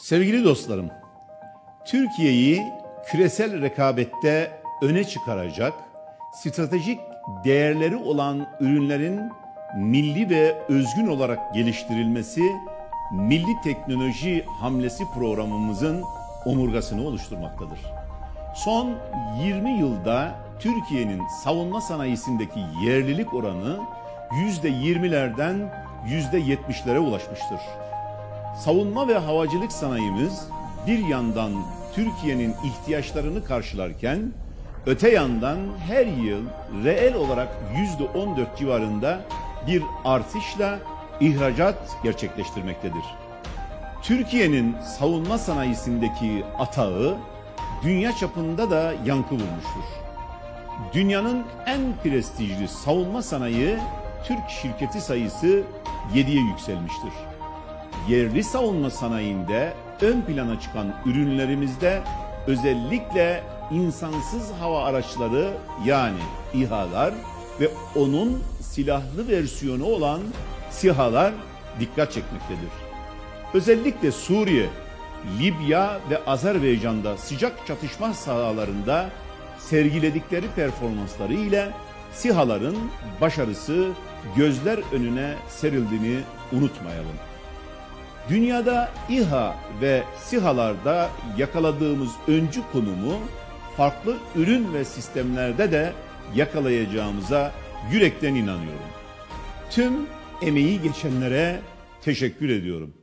Sevgili dostlarım, Türkiye'yi küresel rekabette öne çıkaracak stratejik değerleri olan ürünlerin milli ve özgün olarak geliştirilmesi Milli Teknoloji Hamlesi programımızın omurgasını oluşturmaktadır. Son 20 yılda Türkiye'nin savunma sanayisindeki yerlilik oranı %20'lerden %70'lere ulaşmıştır. Savunma ve havacılık sanayimiz bir yandan Türkiye'nin ihtiyaçlarını karşılarken öte yandan her yıl reel olarak yüzde 14 civarında bir artışla ihracat gerçekleştirmektedir. Türkiye'nin savunma sanayisindeki atağı dünya çapında da yankı bulmuştur. Dünyanın en prestijli savunma sanayi Türk şirketi sayısı 7'ye yükselmiştir yerli savunma sanayinde ön plana çıkan ürünlerimizde özellikle insansız hava araçları yani İHA'lar ve onun silahlı versiyonu olan SİHA'lar dikkat çekmektedir. Özellikle Suriye, Libya ve Azerbaycan'da sıcak çatışma sahalarında sergiledikleri performansları ile SİHA'ların başarısı gözler önüne serildiğini unutmayalım. Dünyada İHA ve SİHA'larda yakaladığımız öncü konumu farklı ürün ve sistemlerde de yakalayacağımıza yürekten inanıyorum. Tüm emeği geçenlere teşekkür ediyorum.